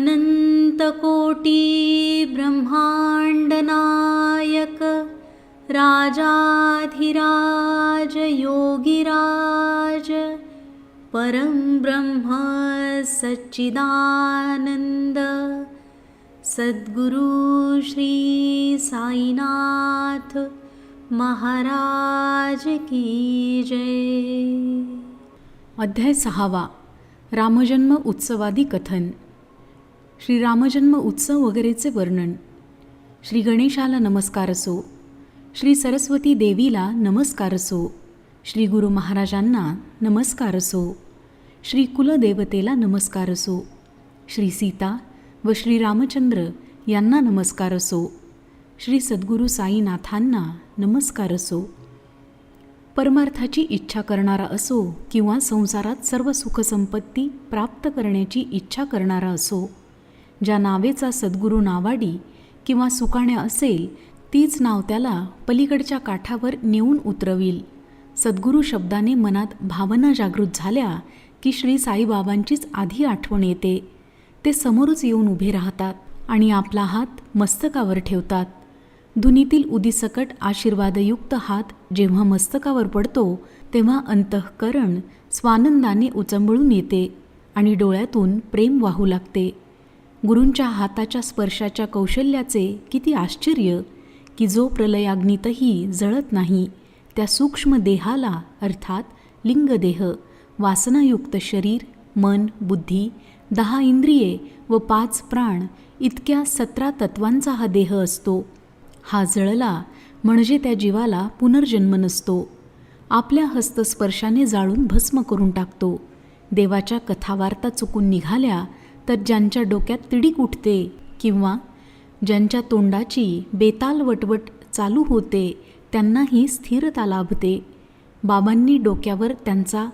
अनन्तकोटि ब्रह्माण्डनायक राजाधिराज योगिराज परं ब्रह्म सच्चिदानन्द सद्गुरु श्री साईनाथ महाराज की जय। अध्याय सहावा रामजन्म उत्सवादी कथन। श्री रामजन्म उत्सव वगैरेचे वर्णन. श्री गणेशाला नमस्कार असो. श्री सरस्वती देवीला नमस्कार असो. श्री गुरु महाराजांना नमस्कार असो. श्री कुलदेवतेला नमस्कार असो. श्री सीता व श्री रामचंद्र यांना नमस्कार असो. श्री सद्गुरू साईनाथांना नमस्कार असो. परमार्थाची इच्छा करणारा असो किंवा संसारात सर्व सुखसंपत्ती प्राप्त करण्याची इच्छा करणारा असो. ज्या नावेचा सद्गुरू नावाडी किंवा सुकाण्या असेल तीच नाव त्याला पलीकडच्या काठावर नेऊन उतरवील. सद्गुरू शब्दाने मनात भावना जागृत झाल्या की श्री साईबाबांचीच आधी आठवण येते. ते समोरच येऊन उभे राहतात आणि आपला हात मस्तकावर ठेवतात. धुनीतील उदीसकट आशीर्वादयुक्त हात जेव्हा मस्तकावर पडतो तेव्हा अंतःकरण स्वानंदाने उचंबळून येते आणि डोळ्यातून प्रेम वाहू लागते. गुरूंच्या हाताच्या स्पर्शाच्या कौशल्याचे किती आश्चर्य की जो प्रलयाग्नीतही जळत नाही त्या सूक्ष्म देहाला अर्थात लिंगदेह वासनायुक्त शरीर मन बुद्धी दहा इंद्रिये व पाच प्राण इतक्या सतरा तत्वांचा हा देह असतो. हा जळला म्हणजे त्या जीवाला पुनर्जन्म नसतो. आपल्या हस्तस्पर्शाने जाळून भस्म करून टाकतो. देवाच्या कथावार्ता चुकून निघाल्या तर ज्यांच्या डोक्यात तिडीक उठते किंवा ज्यांच्या तोंडाची बेताल वटवट चालू होते त्यांनाही स्थिरता लाभते. बाबांनी डोक्यावर त्यांचा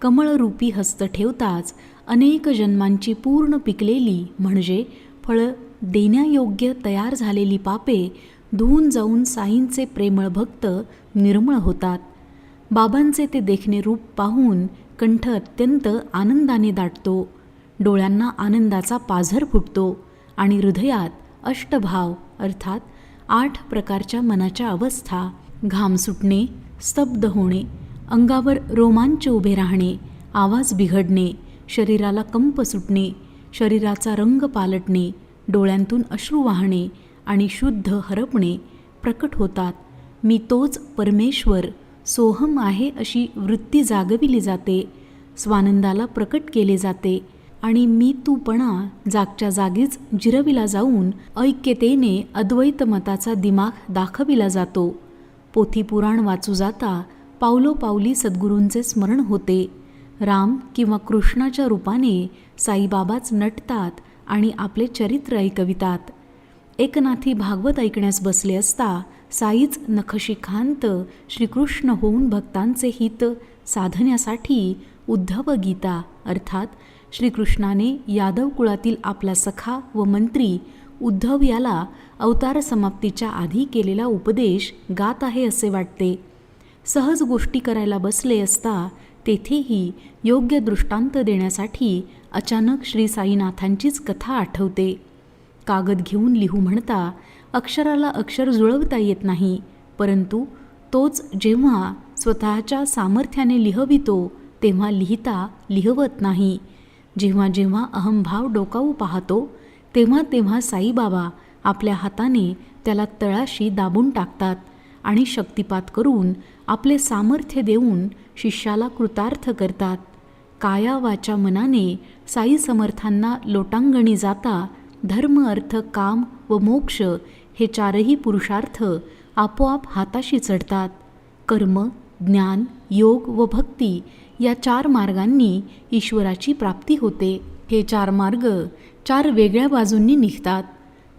कमळरूपी हस्त ठेवताच अनेक जन्मांची पूर्ण पिकलेली म्हणजे फळं देण्यायोग्य तयार झालेली पापे धुवून जाऊन साईंचे प्रेमळ भक्त निर्मळ होतात. बाबांचे ते देखणे रूप पाहून कंठ अत्यंत आनंदाने दाटतो. डोळ्यांना आनंदाचा पाझर फुटतो आणि हृदयात अष्टभाव अर्थात आठ प्रकारच्या मनाच्या अवस्था घाम सुटणे स्तब्ध होणे अंगावर रोमांच उभे राहणे आवाज बिघडणे शरीराला कंप सुटणे शरीराचा रंग पालटणे डोळ्यांतून अश्रू वाहणे आणि शुद्ध हरपणे प्रकट होतात. मी तोच परमेश्वर सोहम आहे अशी वृत्ती जागविली जाते स्वानंदाला प्रकट केले जाते आणि मी तूपणा जागच्या जागीच जिरविला जाऊन ऐक्यतेने अद्वैत मताचा दिमाग दाखविला जातो. पोथी पुराण वाचू जाता पावलोपावली सद्गुरूंचे स्मरण होते. राम किंवा कृष्णाच्या रूपाने साईबाबाच नटतात आणि आपले चरित्र ऐकवितात. एकनाथी भागवत ऐकण्यास बसले असता साईच नखशिखांत श्रीकृष्ण होऊन भक्तांचे हित साधण्यासाठी उद्धव गीता अर्थात श्रीकृष्णाने यादव कुळातील आपला सखा व मंत्री उद्धव याला अवतार समाप्तीच्या आधी केलेला उपदेश गात आहे असे वाटते. सहज गोष्टी करायला बसले असता तेथेही योग्य दृष्टांत देण्यासाठी अचानक श्री साईनाथांचीच कथा आठवते. कागद घेऊन लिहू म्हणता अक्षराला अक्षर जुळवता येत नाही परंतु तोच जेव्हा स्वतःच्या सामर्थ्याने लिहवितो तेव्हा लिहिता लिहवत नाही. जेव्हा जेव्हा अहंभाव डोकावू पाहतो तेव्हा तेव्हा साईबाबा आपल्या हाताने त्याला तळाशी दाबून टाकतात आणि शक्तिपात करून आपले सामर्थ्य देऊन शिष्याला कृतार्थ करतात. काया वाचा मनाने साई समर्थांना लोटांगणी जाता धर्म अर्थ काम व मोक्ष हे चारही पुरुषार्थ आपोआप हाताशी चढतात. कर्म ज्ञान योग व भक्ती या चार मार्गांनी ईश्वराची प्राप्ती होते. हे चार मार्ग चार वेगळ्या बाजूंनी निघतात.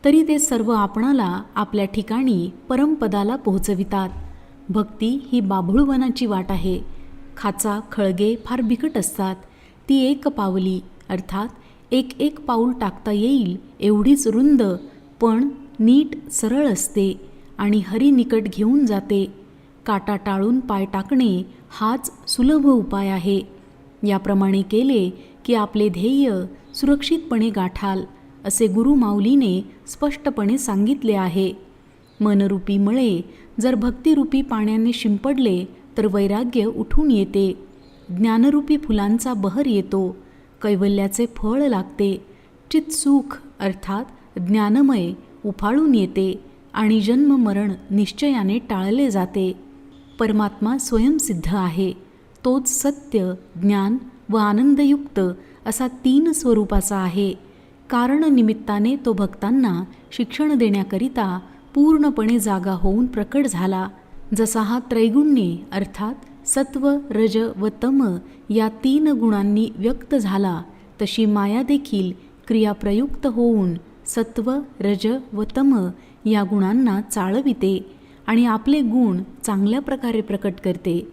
तरी ते सर्व आपणाला आपल्या ठिकाणी परमपदाला पोहोचवितात. भक्ती ही बाभुळवनाची वाट आहे. खाचा खळगे फार बिकट असतात. ती एक पावली अर्थात एक एक पाऊल टाकता येईल एवढीच रुंद पण नीट सरळ असते आणि हरी निकट घेऊन जाते. काटा टाळून पाय टाकणे हाच सुलभ उपाय आहे. याप्रमाणे केले की आपले ध्येय सुरक्षितपणे गाठाल असे गुरु माऊलीने स्पष्टपणे सांगितले आहे. मनरूपी मळे जर भक्तिरूपी पाण्याने शिंपडले तर वैराग्य उठून येते. ज्ञानरूपी फुलांचा बहर येतो कैवल्याचे फळ लागते. चित्सुख अर्थात ज्ञानमय उफाळून येते आणि जन्म मरण निश्चयाने टाळले जाते. परमात्मा स्वयंसिद्ध आहे. तोच सत्य ज्ञान व आनंदयुक्त असा तीन स्वरूपाचा आहे. कारण निमित्ताने तो भक्तांना शिक्षण देण्याकरिता पूर्णपणे जागा होऊन प्रकट झाला. जसा हा त्रैगुण्ये अर्थात सत्व रज व तम या तीन गुणांनी व्यक्त झाला तशी माया देखील क्रियाप्रयुक्त होऊन सत्व रज व तम या गुणांना चाळविते. आणि आपले गुण चांगल्या प्रकारे प्रकट करते.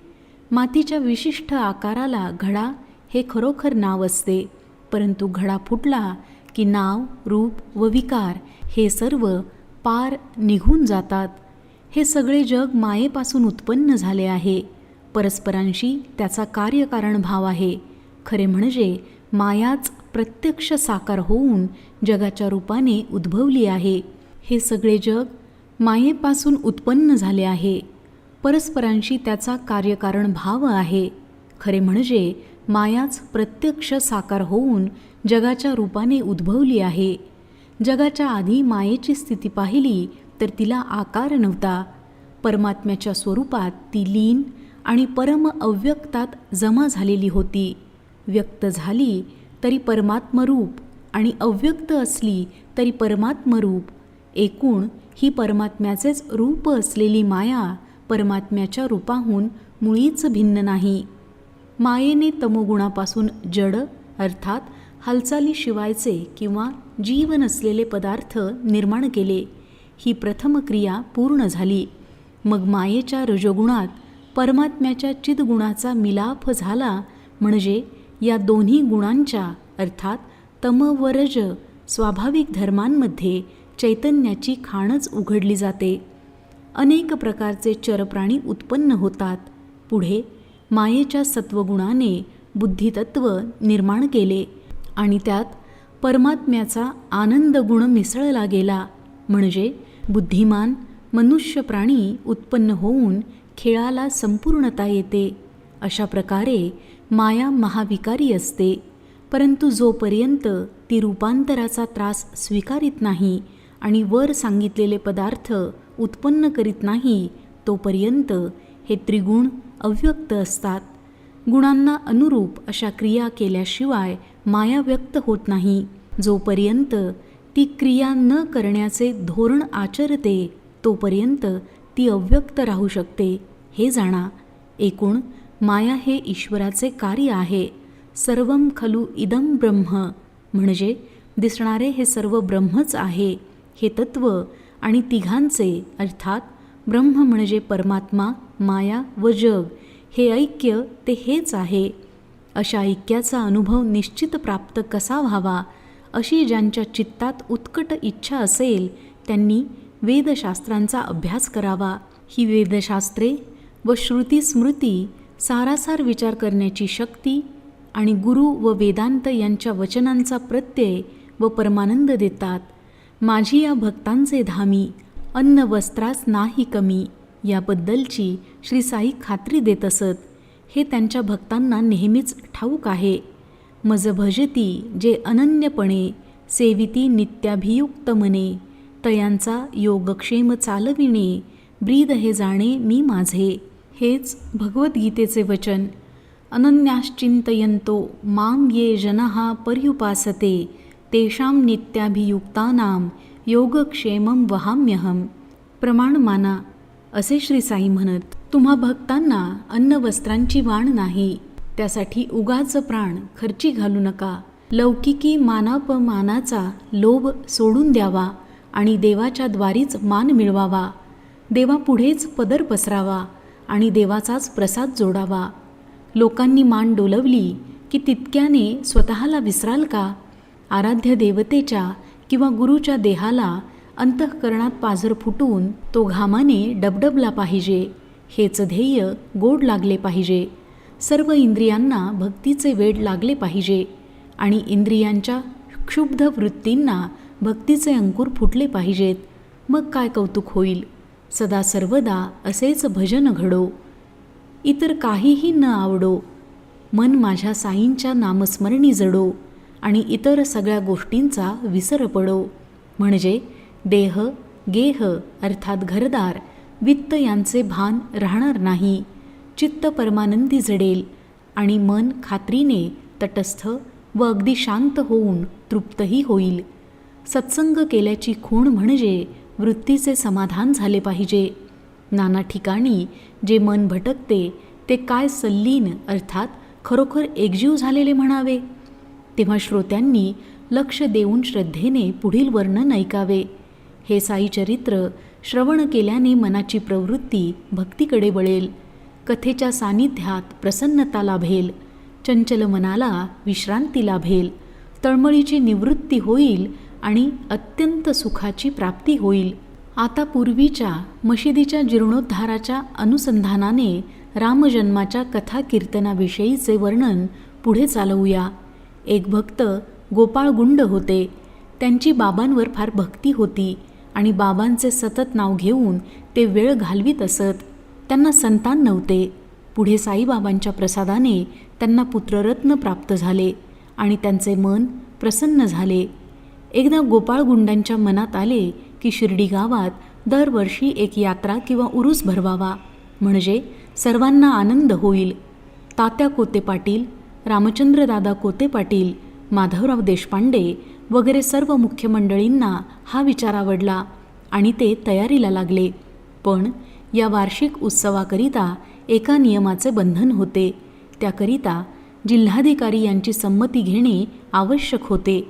मातीच्या विशिष्ट आकाराला घडा हे खरोखर नाव असते परंतु घडा फुटला की नाव रूप व विकार हे सर्व पार निघून जातात. हे सगळे जग मायेपासून उत्पन्न झाले आहे. परस्परांशी त्याचा कार्यकारण भाव आहे. खरे म्हणजे मायाच प्रत्यक्ष साकार होऊन जगाच्या रूपाने उद्भवली आहे. हे सगळे जग मायेपासून उत्पन्न झाले आहे. परस्परांशी त्याचा कार्यकारण भाव आहे. खरे म्हणजे मायाच प्रत्यक्ष साकार होऊन जगाच्या रूपाने उद्भवली आहे. जगाच्या आधी मायेची स्थिती पाहिली तर तिला आकार नव्हता. परमात्म्याच्या स्वरूपात ती लीन आणि परम अव्यक्तात जमा झालेली होती. व्यक्त झाली तरी परमात्मरूप आणि अव्यक्त असली तरी परमात्मरूप. एकूण ही परमात्म्याचेच रूप असलेली माया परमात्म्याच्या रूपाहून मुळीच भिन्न नाही. मायेने तमोगुणापासून जड अर्थात हालचालीशिवायचे किंवा जीव नसलेले पदार्थ निर्माण केले. ही प्रथम क्रिया पूर्ण झाली. मग मायेच्या रजोगुणात परमात्म्याच्या चिदगुणाचा मिलाप झाला म्हणजे या दोन्ही गुणांच्या अर्थात तम व रज स्वाभाविक धर्मांमध्ये चैतन्याची खाणच उघडली जाते. अनेक प्रकारचे चरप्राणी उत्पन्न होतात. पुढे मायेच्या सत्वगुणाने बुद्धितत्व निर्माण केले आणि त्यात परमात्म्याचा आनंद गुण मिसळला गेला. म्हणजे बुद्धिमान मनुष्य प्राणी उत्पन्न होऊन खेळाला संपूर्णता येते. अशा प्रकारे माया महाविकारी असते. परंतु जोपर्यंत ती रूपांतराचा त्रास स्वीकारित नाही आणि वर सांगितलेले पदार्थ उत्पन्न करीत नाही तोपर्यंत हे त्रिगुण अव्यक्त असतात. गुणांना अनुरूप अशा क्रिया केल्याशिवाय माया व्यक्त होत नाही. जोपर्यंत ती क्रिया न करण्याचे धोरण आचरते तोपर्यंत ती अव्यक्त राहू शकते. हे जाणा एकूण माया हे ईश्वराचे कार्य आहे. सर्वम खलु इदम ब्रह्म. म्हणजे दिसणारे हे सर्व ब्रह्मच आहे. हे तत्व आणि तिघांचे अर्थात ब्रह्म म्हणजे परमात्मा माया व जग हे ऐक्य ते हेच आहे. अशा ऐक्याचा अनुभव निश्चित प्राप्त कसा व्हावा अशी ज्यांच्या चित्तात उत्कट इच्छा असेल त्यांनी वेदशास्त्रांचा अभ्यास करावा. ही वेदशास्त्रे व श्रुती स्मृती सारासार विचार करण्याची शक्ती आणि गुरु व वेदांत यांच्या वचनांचा प्रत्यय व परमानंद देतात. माझी या भक्तांचे धामी अन्न वस्त्रास नाही कमी याबद्दलची श्री साई खात्री देत असत. हे त्यांच्या भक्तांना नेहमीच ठाऊक आहे. मज भजती जे अनन्यपणे सेविती नित्याभियुक्त मने. तयांचा योगक्षेम चालविणे ब्रीद हे जाणे मी माझे. हेच भगवद्गीतेचे वचन. अनन्याश्चिंतयंतो माम ये जनः पर्युपासते. तेषां नित्याभियुक्तानां योगक्षेमं वहाम्यहम प्रमाण माना असे श्री साई म्हणत तुम्हा भक्तांना अन्न वस्त्रांची वाण नाही त्यासाठी उगाच प्राण खर्ची घालू नका लौकिकी मानापमानाचा लोभ सोडून द्यावा आणि देवाच्या द्वारीच मान मिळवावा देवापुढेच पदर पसरावा आणि देवाचाच प्रसाद जोडावा. लोकांनी मान डोलवली की तितक्याने स्वतःला विसराल का? आराध्य देवतेच्या किंवा गुरुच्या देहाला अंतःकरणात पाझर फुटून तो घामाने डबडबला पाहिजे हेच ध्येय गोड लागले पाहिजे. सर्व इंद्रियांना भक्तीचे वेड लागले पाहिजे आणि इंद्रियांच्या क्षुब्ध वृत्तींना भक्तीचे अंकुर फुटले पाहिजेत. मग काय कौतुक होईल? सदा सर्वदा असेच भजन घडो. इतर काहीही न आवडो. मन माझ्या साईंच्या नामस्मरणी जडो. आणि इतर सगळ्या गोष्टींचा विसर पडो. म्हणजे देह गेह अर्थात घरदार वित्त यांचे भान राहणार नाही. चित्त परमानंदी जडेल आणि मन खात्रीने तटस्थ व अगदी शांत होऊन तृप्तही होईल. सत्संग केल्याची खूण म्हणजे वृत्तीचे समाधान झाले पाहिजे. नाना ठिकाणी जे मन भटकते ते काय सल्लीन अर्थात खरोखर एकजीव झालेले म्हणावे? तेव्हा श्रोत्यांनी लक्ष देऊन श्रद्धेने पुढील वर्णन ऐकावे. हे साई चरित्र श्रवण केल्याने मनाची प्रवृत्ती भक्तीकडे वळेल. कथेच्या सानिध्यात प्रसन्नता लाभेल. चंचल मनाला विश्रांती लाभेल. तळमळीची निवृत्ती होईल आणि अत्यंत सुखाची प्राप्ती होईल. आता पूर्वीच्या मशिदीच्या जीर्णोद्धाराच्या अनुसंधानाने रामजन्माच्या कथा कीर्तनाविषयीचे वर्णन पुढे चालवूया. एक भक्त गोपाळ गुंड होते. त्यांची बाबांवर फार भक्ती होती आणि बाबांचे सतत नाव घेऊन ते वेळ घालवीत असत. त्यांना संतान नव्हते. पुढे साईबाबांच्या प्रसादाने त्यांना पुत्ररत्न प्राप्त झाले आणि त्यांचे मन प्रसन्न झाले. एकदा गोपाळगुंडांच्या मनात आले की शिर्डी गावात दरवर्षी एक यात्रा किंवा उरूस भरवावा. म्हणजे सर्वांना आनंद होईल. तात्या कोते पाटील रामचंद्रदादा कोते पाटील माधवराव देशपांडे वगैरे सर्व मुख्य मंडळींना हा विचार आवडला आणि ते तयारीला लागले. पण या वार्षिक उत्सवाकरिता एका नियमाचे बंधन होते. त्याकरिता जिल्हाधिकारी यांची संमती घेणे आवश्यक होते.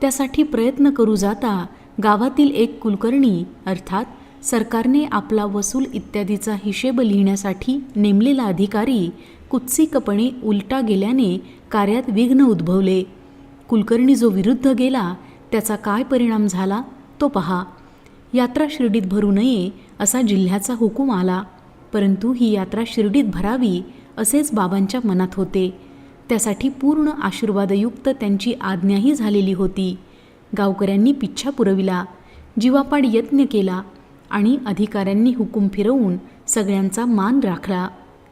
त्यासाठी प्रयत्न करू जाता गावातील एक कुलकर्णी अर्थात सरकारने आपला वसूल इत्यादीचा हिशेब लिहिण्यासाठी नेमलेला अधिकारी कुत्सिकपणे उलटा गेल्याने कार्यात विघ्न उद्भवले. कुलकर्णी जो विरुद्ध गेला त्याचा काय परिणाम झाला तो पहा. यात्रा शिर्डीत भरू नये असा जिल्ह्याचा हुकूम आला. परंतु ही यात्रा शिर्डीत भरावी असेच बाबांच्या मनात होते. त्यासाठी पूर्ण आशीर्वादयुक्त त्यांची आज्ञाही झालेली होती. गावकऱ्यांनी पिच्छा पुरविला जीवापाड यत्न केला आणि अधिकाऱ्यांनी हुकूम फिरवून सगळ्यांचा मान राखला.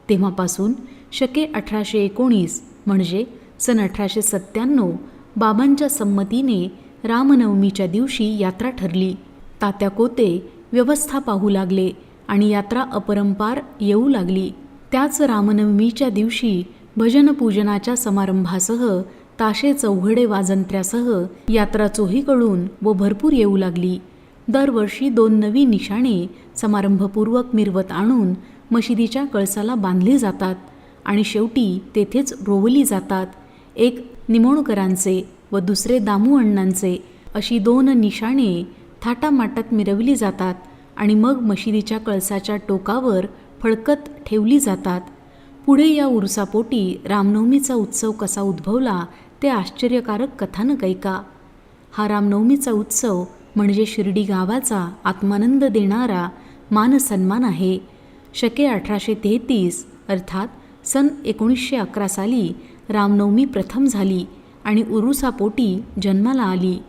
तेव्हापासून शके अठराशे एकोणीस म्हणजे सन अठराशे सत्त्याण्णव बाबांच्या संमतीने रामनवमीच्या दिवशी यात्रा ठरली. तात्या कोते व्यवस्था पाहू लागले आणि यात्रा अपरंपार येऊ लागली. त्याच रामनवमीच्या दिवशी भजनपूजनाच्या समारंभासह ताशे चौघडे वाजंत्र्यासह यात्रा चोहीकडून व भरपूर येऊ लागली. दरवर्षी दोन नवी निशाणे समारंभपूर्वक मिरवत आणून मशिदीच्या कळसाला बांधली जातात. आणि शेवटी तेथेच रोवली जातात. एक निमोणकरांचे व दुसरे दामू अण्णांचे अशी दोन निशाणे थाटामाटात मिरवली जातात आणि मग मशिदीच्या कळसाच्या टोकावर फडकत ठेवली जातात. पुढे या उरसापोटी रामनवमीचा उत्सव कसा उद्भवला ते आश्चर्यकारक कथानक ऐका हा रामनवमीचा उत्सव म्हणजे शिर्डी गावाचा आत्मानंद देणारा मानसन्मान आहे. शके अठराशे तेहतीस अर्थात सन एकोणीसशे अकरा साली रामनवमी प्रथम झाली आणि उरुसापोटी जन्माला आली.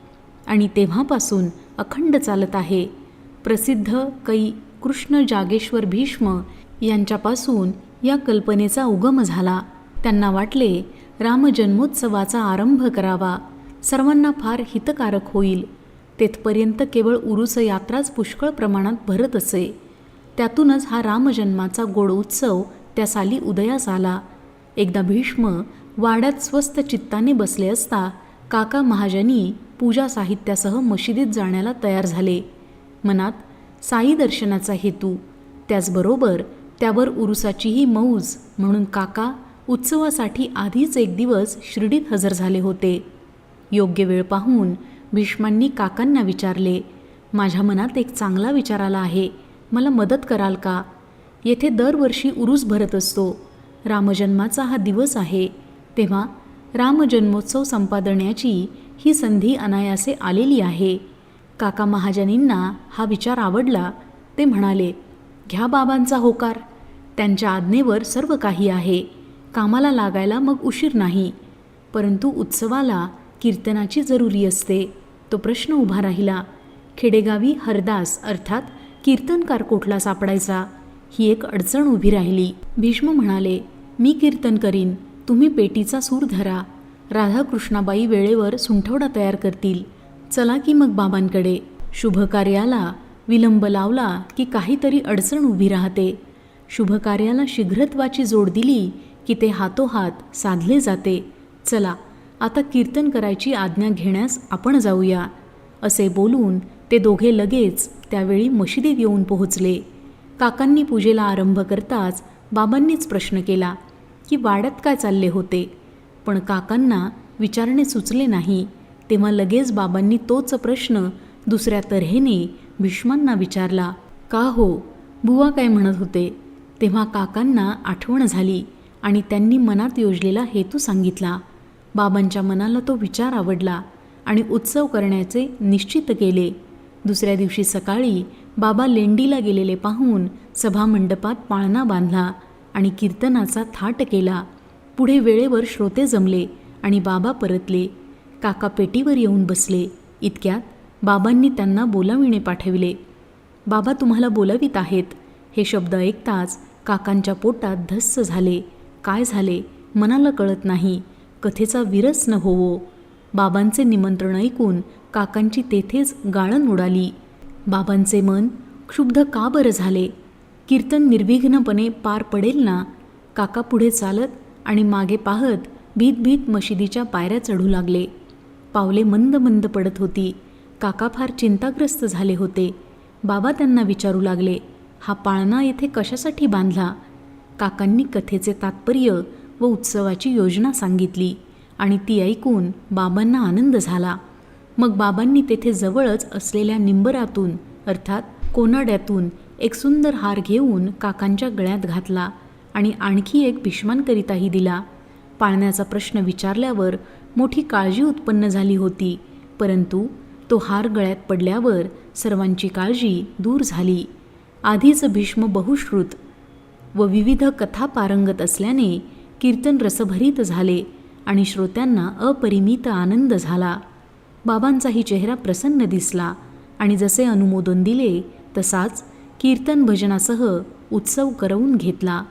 आणि तेव्हापासून अखंड चालत आहे. प्रसिद्ध कै कृष्ण जागेश्वर भीष्म यांच्यापासून या कल्पनेचा उगम झाला. त्यांना वाटले रामजन्मोत्सवाचा आरंभ करावा. सर्वांना फार हितकारक होईल. तेथपर्यंत केवळ उरुस यात्राच पुष्कळ प्रमाणात भरत असे. त्यातूनच हा रामजन्माचा गोड उत्सव त्या साली उदयास आला. एकदा भीष्म वाड्यात स्वस्त चित्ताने बसले असता काका महाजनी पूजा साहित्यासह मशिदीत जाण्याला तयार झाले. मनात साई दर्शनाचा हेतू त्याचबरोबर त्यावर उरुसाचीही मौज म्हणून काका उत्सवासाठी आधीच एक दिवस शिर्डीत हजर झाले होते. योग्य वेळ पाहून भीष्मांनी काकांना विचारले माझ्या मनात एक चांगला विचार आला आहे. मला मदत कराल का? येथे दरवर्षी उरूस भरत असतो. रामजन्माचा हा दिवस आहे. तेव्हा रामजन्मोत्सव संपादण्याची ही संधी अनायासे आलेली आहे. काका महाजनींना हा विचार आवडला. ते म्हणाले घ्या बाबांचा होकार. त्यांच्या आज्ञेवर सर्व काही आहे. कामाला लागायला मग उशीर नाही. परंतु उत्सवाला कीर्तनाची जरुरी असते. तो प्रश्न उभा राहिला. खेडेगावी हरदास अर्थात कीर्तनकार कोठला सापडायचा? ही एक अडचण उभी राहिली. भीष्म म्हणाले मी कीर्तन करीन. तुम्ही पेटीचा सूर धरा. राधाकृष्णाबाई वेळेवर सुंठवडा तयार करतील. चला की मग बाबांकडे. शुभकार्याला विलंब लावला की काहीतरी अडचण उभी राहते. शुभकार्याला शीघ्रत्वाची जोड दिली की ते हातोहात साधले जाते. चला आता कीर्तन करायची आज्ञा घेण्यास आपण जाऊया. असे बोलून ते दोघे लगेच त्यावेळी मशिदीत येऊन पोहोचले. काकांनी पूजेला आरंभ करताच बाबांनीच प्रश्न केला की वाड्यात काय चालले होते? पण काकांना विचारणे सुचले नाही. तेव्हा लगेच बाबांनी तोच प्रश्न दुसऱ्या तऱ्हेने भीष्मांना विचारला. का हो? बुवा काय म्हणत होते? तेव्हा काकांना आठवण झाली आणि त्यांनी मनात योजलेला हेतू सांगितला. बाबांच्या मनाला तो विचार आवडला आणि उत्सव करण्याचे निश्चित केले. दुसऱ्या दिवशी सकाळी बाबा लेंडीला गेलेले पाहून सभामंडपात पाळणा बांधला आणि कीर्तनाचा थाट केला. पुढे वेळेवर श्रोते जमले आणि बाबा परतले. काका पेटीवर येऊन बसले. इतक्यात बाबांनी त्यांना बोलाविणे पाठविले. बाबा तुम्हाला बोलावित आहेत. हे शब्द ऐकताच काकांच्या पोटात धस्स झाले. काय झाले? मनाला कळत नाही. कथेचा विरस न होवो. बाबांचे निमंत्रण ऐकून काकांची तेथेच गाळण उडाली. बाबांचे मन क्षुब्ध का बरं झाले? कीर्तन निर्विघ्नपणे पार पडेल ना? काका पुढे चालत आणि मागे पाहत भीत भीत मशिदीच्या पायऱ्या चढू लागले. पावले मंद मंद पडत होती. काका फार चिंताग्रस्त झाले होते. बाबा त्यांना विचारू लागले हा पाळणा येथे कशासाठी बांधला? काकांनी कथेचे तात्पर्य व उत्सवाची योजना सांगितली आणि ती ऐकून बाबांना आनंद झाला. मग बाबांनी तेथे जवळच असलेल्या निंबरातून अर्थात कोनाड्यातून एक सुंदर हार घेऊन काकांच्या गळ्यात घातला आणि आणखी एक भीष्मांकरिताही दिला. पाळण्याचा प्रश्न विचारल्यावर मोठी काळजी उत्पन्न झाली होती परंतु तो हार गळ्यात पडल्यावर सर्वांची काळजी दूर झाली. आधीच भीष्म बहुश्रुत व विविध कथा पारंगत असल्याने कीर्तन रसभरीत झाले आणि श्रोत्यांना अपरिमित आनंद झाला. बाबांचाही चेहरा प्रसन्न दिसला आणि जसे अनुमोदन दिले तसाच कीर्तन भजनासह उत्सव करवून घेतला.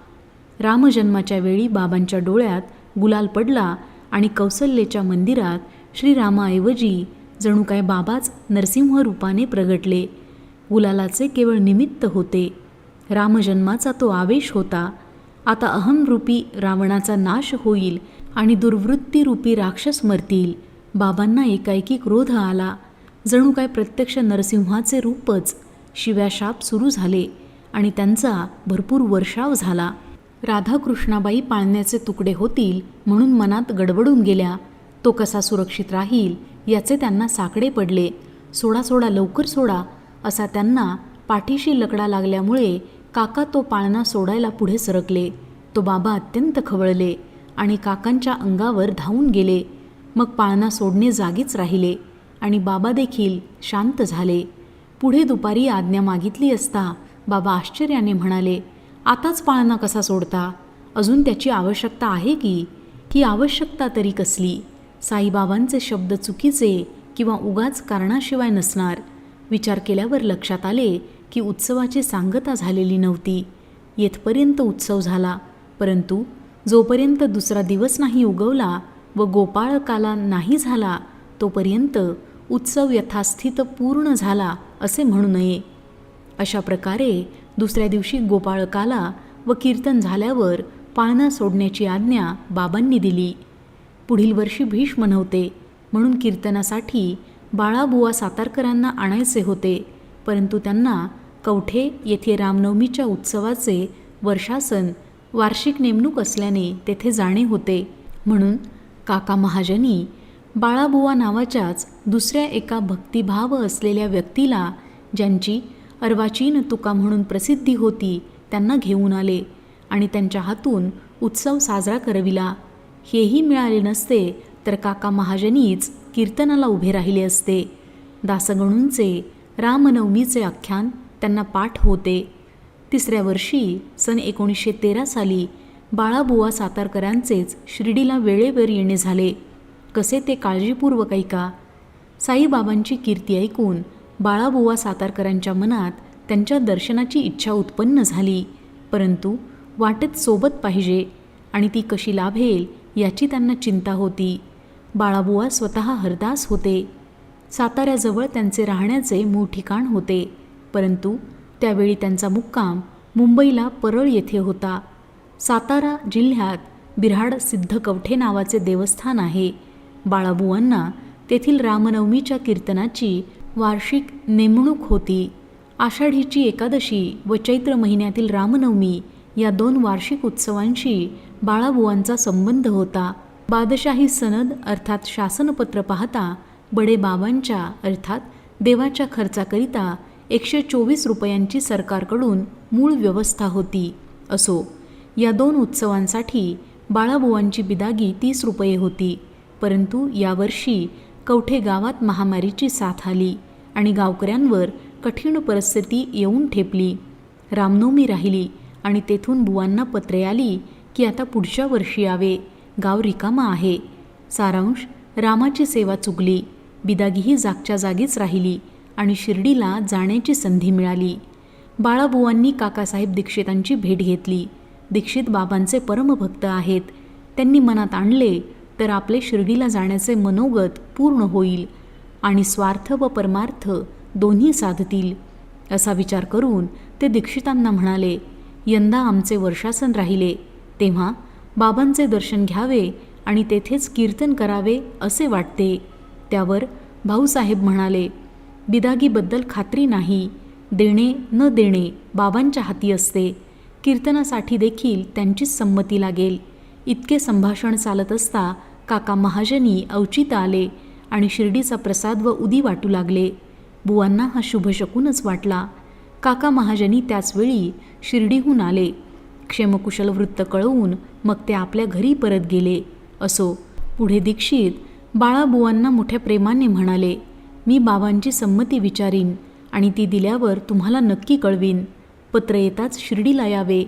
रामजन्माच्या वेळी बाबांच्या डोळ्यात गुलाल पडला आणि कौसल्येच्या मंदिरात श्रीरामाऐवजी जणू काय बाबाच नरसिंह रूपाने प्रगटले. गुलालाचे केवळ निमित्त होते. रामजन्माचा तो आवेश होता. आता अहमरूपी रावणाचा नाश होईल आणि दुर्वृत्तीरूपी राक्षस मरतील. बाबांना एकाएकी क्रोध आला. जणू काय प्रत्यक्ष नरसिंहाचे रूपच शिव्याशाप सुरू झाले आणि त्यांचा भरपूर वर्षाव झाला. राधाकृष्णाबाई पाळण्याचे तुकडे होतील म्हणून मनात गडबडून गेल्या. तो कसा सुरक्षित राहील याचे त्यांना साकडे पडले. सोडा सोडा लवकर सोडा असा त्यांना पाठीशी लकडा लागल्यामुळे काका तो पाळणा सोडायला पुढे सरकले. तो बाबा अत्यंत खवळले आणि काकांच्या अंगावर धावून गेले. मग पाळणा सोडणे जागीच राहिले आणि बाबा देखील शांत झाले. पुढे दुपारी आज्ञा मागितली असता बाबा आश्चर्याने म्हणाले आताच पाळणा कसा सोडता? अजून त्याची आवश्यकता आहे की? ही आवश्यकता तरी कसली? साईबाबांचे शब्द चुकीचे किंवा उगाच कारणाशिवाय नसणार. विचार केल्यावर लक्षात आले की उत्सवाची सांगता झालेली नव्हती. येथपर्यंत उत्सव झाला. परंतु जोपर्यंत दुसरा दिवस नाही उगवला व गोपाळकाला नाही झाला तोपर्यंत उत्सव यथास्थित पूर्ण झाला असे म्हणू नये. अशा प्रकारे दुसऱ्या दिवशी गोपाळकाला व कीर्तन झाल्यावर पाळणा सोडण्याची आज्ञा बाबांनी दिली. पुढील वर्षी भीष्म नव्हते म्हणून कीर्तनासाठी बाळाबुवा सातारकरांना आणायचे होते परंतु त्यांना कवठे येथे रामनवमीच्या उत्सवाचे वर्षासन वार्षिक नेमणूक असल्याने तेथे जाणे होते. म्हणून काका महाजनी बाळाबुवा नावाच्याच दुसऱ्या एका भक्तिभाव असलेल्या व्यक्तीला ज्यांची अर्वाचीन तुका म्हणून प्रसिद्धी होती त्यांना घेऊन आले आणि त्यांच्या हातून उत्सव साजरा करविला. हेही मिळाले नसते तर काका महाजनीच कीर्तनाला उभे राहिले असते. दासगणूंचे रामनवमीचे आख्यान त्यांना पाठ होते. तिसऱ्या वर्षी सन एकोणीसशे तेरा साली बाळाबुवा सातारकरांचेच शिर्डीला वेळेवर येणे झाले. कसे ते काळजीपूर्वक ऐका. साईबाबांची कीर्ती ऐकून बाळाबुवा सातारकरांच्या मनात त्यांच्या दर्शनाची इच्छा उत्पन्न झाली. परंतु वाटेत सोबत पाहिजे आणि ती कशी लाभेल याची त्यांना चिंता होती. बाळाबुवा स्वतः हरदास होते. साताऱ्याजवळ त्यांचे राहण्याचे मूळ ठिकाण होते. परंतु त्यावेळी त्यांचा मुक्काम मुंबईला परळ येथे होता. सातारा जिल्ह्यात बिऱ्हाड सिद्धकवठे नावाचे देवस्थान आहे. बाळाबुवांना तेथील रामनवमीच्या कीर्तनाची वार्षिक नेमणूक होती. आषाढीची एकादशी व चैत्र महिन्यातील रामनवमी या दोन वार्षिक उत्सवांशी बाळाबुवांचा संबंध होता. बादशाही सनद अर्थात शासनपत्र पाहता बडे बाबांच्या अर्थात देवाच्या खर्चाकरिता एकशे चोवीस रुपयांची सरकारकडून मूळ व्यवस्था होती असो. या दोन उत्सवांसाठी बाळाबुवांची बिदागी तीस रुपये होती. परंतु यावर्षी कवठे गावात महामारीची साथ आली आणि गावकऱ्यांवर कठीण परिस्थिती येऊन ठेपली. रामनवमी राहिली आणि तेथून बुवांना पत्रे आली की आता पुढच्या वर्षी यावे. गाव रिकामा आहे. सारांश रामाची सेवा चुकली. बिदागीही जागच्या जागीच राहिली आणि शिर्डीला जाण्याची संधी मिळाली. बाळाबुवांनी काकासाहेब दीक्षितांची भेट घेतली. दीक्षित बाबांचे परमभक्त आहेत. त्यांनी मनात आणले तर आपले शिर्डीला जाण्याचे मनोगत पूर्ण होईल आणि स्वार्थ व परमार्थ दोन्ही साधतील असा विचार करून ते दीक्षितांना म्हणाले यंदा आमचे वर्षासन राहिले तेव्हा बाबांचे दर्शन घ्यावे आणि तेथेच कीर्तन करावे असे वाटते त्यावर भाऊसाहेब म्हणाले बिदागीबद्दल खात्री नाही देणे न देणे बाबांच्या हाती असते. कीर्तनासाठी देखील त्यांचीच संमती लागेल. इतके संभाषण चालत असता काका महाजनी अवचित आले आणि शिर्डीचा प्रसाद व उदी वाटू लागले. बुवांना हा शुभशकूनच वाटला. काका महाजनी त्याचवेळी शिर्डीहून आले. क्षेमकुशल वृत्त कळवून मग ते आपल्या घरी परत गेले. असो पुढे दीक्षित बाळाबुवांना मोठ्या प्रेमाने म्हणाले मी बाबांची संमती विचारीन आणि ती दिल्यावर तुम्हाला नक्की कळवीन. पत्र येताच शिर्डीला यावे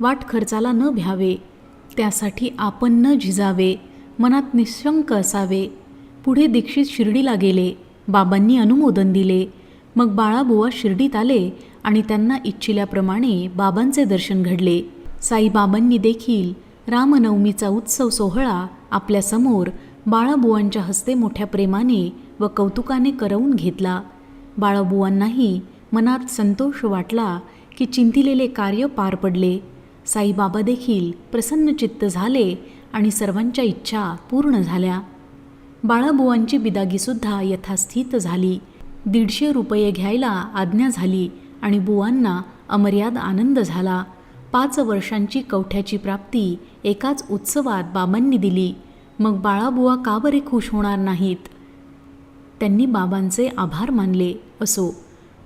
वाट खर्चाला न भ्यावे त्यासाठी आपण न झिजावे मनात निशंक असावे. पुढे दीक्षित शिर्डीला गेले बाबांनी अनुमोदन दिले. मग बाळाबुवा शिर्डीत आले आणि त्यांना इच्छिल्याप्रमाणे बाबांचे दर्शन घडले. साईबाबांनी देखील रामनवमीचा उत्सव सोहळा आपल्यासमोर बाळाबुवांच्या हस्ते मोठ्या प्रेमाने व कौतुकाने करवून घेतला. बाळाबुवांनाही मनात संतोष वाटला की चिंतिलेले कार्य पार पडले. साईबाबा देखील प्रसन्नचित्त झाले आणि सर्वांच्या इच्छा पूर्ण झाल्या. बाळाबुवांची बिदागीसुद्धा यथास्थित झाली. दीडशे रुपये घ्यायला आज्ञा झाली आणि बुवांना अमर्याद आनंद झाला. पाच वर्षांची कवठ्याची प्राप्ती एकाच उत्सवात बाबांनी दिली. मग बाळाबुवा का बरे खुश होणार नाहीत? त्यांनी बाबांचे आभार मानले असो.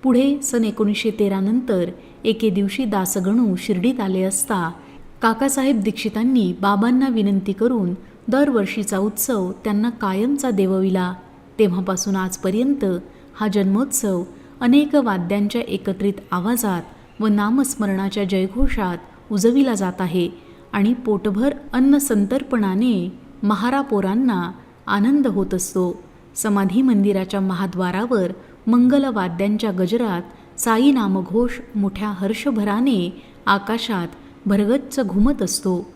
पुढे सन एकोणीसशे तेरानंतर एके दिवशी दासगणू शिर्डीत आले असता काकासाहेब दीक्षितांनी बाबांना विनंती करून दरवर्षीचा उत्सव त्यांना कायमचा देवविला. तेव्हापासून आजपर्यंत हा जन्मोत्सव अनेक वाद्यांच्या एकत्रित आवाजात व नामस्मरणाच्या जयघोषात उजविला जात आहे आणि पोटभर अन्न संतर्पणाने महारापोरांना आनंद होत असतो. समाधी मंदिराच्या महाद्वारावर मंगलवाद्यांच्या गजरात साई नामघोष मोठ्या हर्षभराने आकाशात भरगच्च घुमत असतो.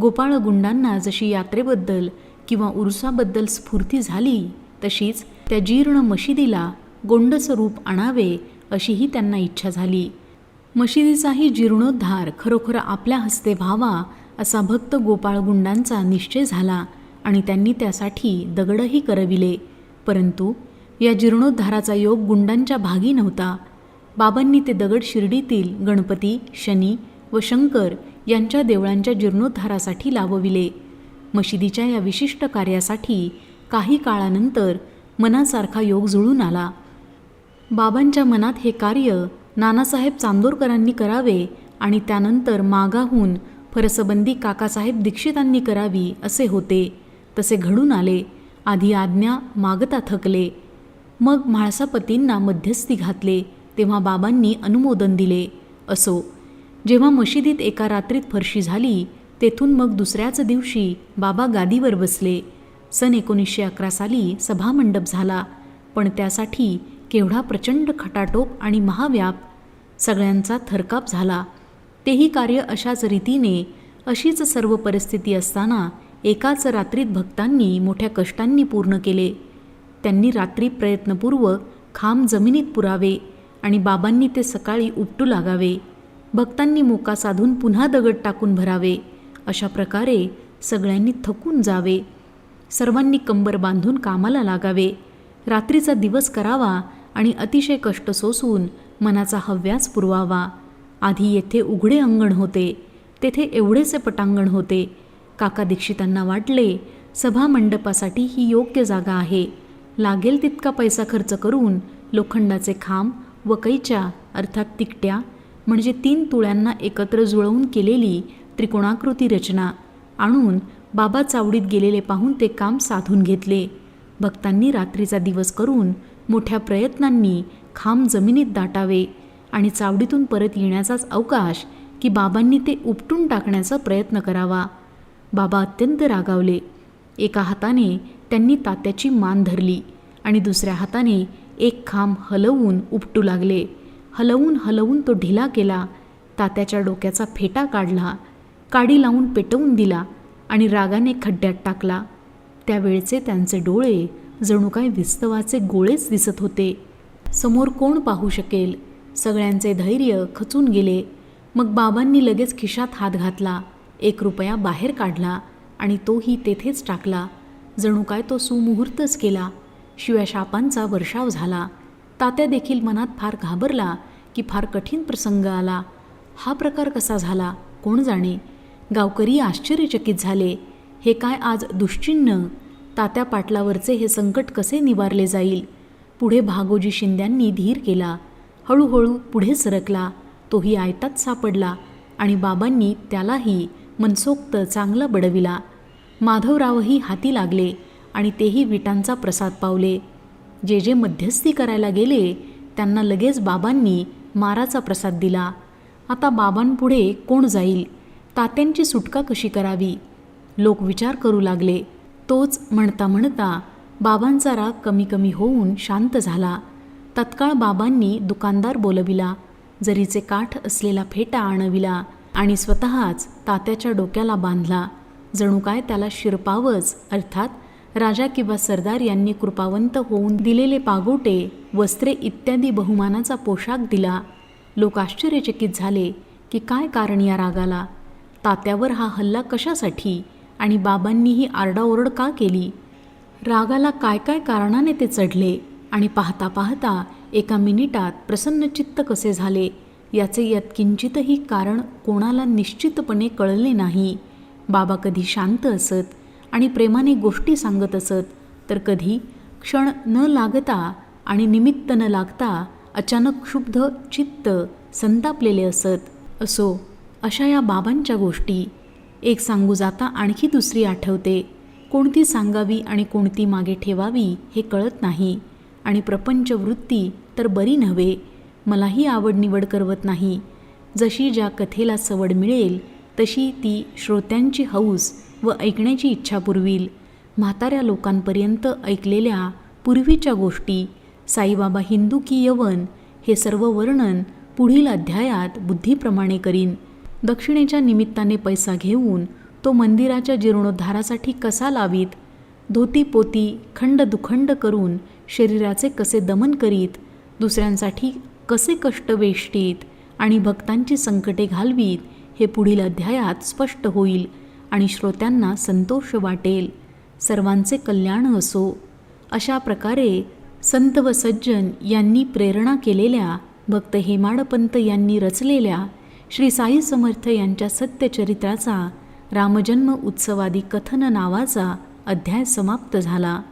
गोपाळगुंडांना जशी यात्रेबद्दल किंवा उरुसाबद्दल स्फूर्ती झाली तशीच त्या जीर्ण मशिदीला गोंडस रूप आणावे अशीही त्यांना इच्छा झाली. मशिदीचाही जीर्णोद्धार खरोखर आपल्या हस्ते व्हावा असा भक्त गोपाळगुंडांचा निश्चय झाला आणि त्यांनी त्यासाठी दगडही करविले. परंतु या जीर्णोद्धाराचा योग गुंडांच्या भागी नव्हता. बाबांनी ते दगड शिर्डीतील गणपती शनी व शंकर यांच्या देवळांच्या जीर्णोद्धारासाठी लावविले. मशिदीच्या या विशिष्ट कार्यासाठी काही काळानंतर मनासारखा योग जुळून आला. बाबांच्या मनात हे कार्य नानासाहेब चांदोरकरांनी करावे आणि त्यानंतर मागाहून फरसबंदी काकासाहेब दीक्षितांनी करावी असे होते. तसे घडून आले. आधी आज्ञा मागता थकले. मग म्हाळसापतींना मध्यस्थी घातले. तेव्हा बाबांनी अनुमोदन दिले. असो जेव्हा मशिदीत एका रात्रीत फरशी झाली तेथून मग दुसऱ्याच दिवशी बाबा गादीवर बसले. सन एकोणीसशे अकरा साली सभामंडप झाला पण त्यासाठी केवढा प्रचंड खटाटोप आणि महाव्याप सगळ्यांचा थरकाप झाला. तेही कार्य अशाच रीतीने अशीच सर्व परिस्थिती असताना एकाच रात्रीत भक्तांनी मोठ्या कष्टांनी पूर्ण केले. त्यांनी रात्री प्रयत्नपूर्वक खांब जमिनीत पुरावे. आणि बाबांनी ते सकाळी उपटू लागावे. भक्तांनी मोका साधून पुन्हा दगड टाकून भरावे. अशा प्रकारे सगळ्यांनी थकून जावे. सर्वांनी कंबर बांधून कामाला लागावे. रात्रीचा दिवस करावा आणि अतिशय कष्ट सोसून मनाचा हव्यास पुरवावा. आधी येथे उघडे अंगण होते. तेथे एवढेसे पटांगण होते. काका दीक्षितांना वाटले सभा मंडपासाठी ही योग्य जागा आहे. लागेल तितका पैसा खर्च करून लोखंडाचे खांब व कैच्या अर्थात तिकट्या म्हणजे तीन तुळ्यांना एकत्र जुळवून केलेली त्रिकोणाकृती रचना आणून बाबा चावडीत गेलेले पाहून ते काम साधून घेतले. भक्तांनी रात्रीचा दिवस करून मोठ्या प्रयत्नांनी खांब जमिनीत दाटावे आणि चावडीतून परत येण्याचाच अवकाश की बाबांनी ते उपटून टाकण्याचा प्रयत्न करावा. बाबा अत्यंत रागावले. एका हाताने त्यांनी तात्याची मान धरली आणि दुसऱ्या हाताने एक खांब हलवून उपटू लागले. हलवून हलवून तो ढिला केला. तात्याच्या डोक्याचा फेटा काढला. काडी लावून पेटवून दिला आणि रागाने खड्ड्यात टाकला. त्यावेळचे त्यांचे डोळे जणू काय विस्तवाचे गोळेच दिसत होते. समोर कोण पाहू शकेल? सगळ्यांचे धैर्य खचून गेले. मग बाबांनी लगेच खिशात हात घातला. एक रुपया बाहेर काढला आणि तोही तेथेच टाकला. जणू काय तो सुमुहूर्तच केला. शिव्या शापांचा वर्षाव झाला. तात्या देखील मनात फार घाबरला की फार कठीण प्रसंग आला. हा प्रकार कसा झाला? कोण जाणे? गावकरी आश्चर्यचकित झाले. हे काय आज दुश्चिन्ह? तात्या पाटलावरचे हे संकट कसे निवारले जाईल? पुढे भागोजी शिंद्यांनी धीर केला. हळूहळू पुढे सरकला. तोही आयतात सापडला आणि बाबांनी त्यालाही मनसोक्त चांगला बडविला. माधवरावही हाती लागले. आणि तेही विटांचा प्रसाद पावले. जे जे मध्यस्थी करायला गेले त्यांना लगेच बाबांनी माराचा प्रसाद दिला. आता बाबांपुढे कोण जाईल? तात्यांची सुटका कशी करावी? लोक विचार करू लागले. तोच म्हणता म्हणता बाबांचा राग कमी कमी होऊन शांत झाला. तत्काळ बाबांनी दुकानदार बोलविला. जरीचे काठ असलेला फेटा आणविला आणि स्वतःच तात्याच्या डोक्याला बांधला. जणू काय त्याला शिरपावच अर्थात राजा किंवा सरदार यांनी कृपावंत होऊन दिलेले पागोटे वस्त्रे इत्यादी बहुमानाचा पोशाख दिला. लोक आश्चर्यचकित झाले की काय कारण या रागाला? तात्यावर हा हल्ला कशासाठी? आणि बाबांनी ही आरडाओरड का केली? रागाला काय काय कारणाने ते चढले? आणि पाहता पाहता एका मिनिटात प्रसन्नचित्त कसे झाले? याचे यात किंचितही कारण कोणाला निश्चितपणे कळले नाही. बाबा कधी शांत असत आणि प्रेमाने गोष्टी सांगत असत तर कधी क्षण न लागता आणि निमित्त न लागता अचानक क्षुब्ध चित्त संतापलेले असत. असो अशा या बाबांच्या गोष्टी. एक सांगू जाता आणखी दुसरी आठवते. कोणती सांगावी आणि कोणती मागे ठेवावी हे कळत नाही. आणि प्रपंच वृत्ती तर बरी नव्हे. मलाही आवड निवड करवत नाही. जशी ज्या कथेला सवड मिळेल तशी ती श्रोत्यांची हौस व ऐकण्याची इच्छा पुरवील. म्हाताऱ्या लोकांपर्यंत ऐकलेल्या पूर्वीच्या गोष्टी साईबाबा हिंदू की यवन हे सर्व वर्णन पुढील अध्यायात बुद्धीप्रमाणे करीन. दक्षिणेच्या निमित्ताने पैसा घेऊन तो मंदिराच्या जीर्णोद्धारासाठी कसा लावीत? धोती पोती खंड दुखंड करून शरीराचे कसे दमन करीत? दुसऱ्यांसाठी कसे कष्ट वेष्टीत? आणि भक्तांची संकटे घालवीत? हे पुढील अध्यायात स्पष्ट होईल. आणि श्रोत्यांना संतोष वाटेल. सर्वांचे कल्याण असो. अशा प्रकारे संत व सज्जन यांनी प्रेरणा केलेल्या भक्त हेमाडपंत यांनी रचलेल्या श्री साई समर्थ यांच्या सत्यचरित्राचा रामजन्म उत्सवादी कथन नावाचा अध्याय समाप्त झाला.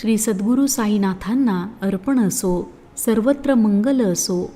श्री सद्गुरू साईनाथांना अर्पण असो. सर्वत्र मंगल असो.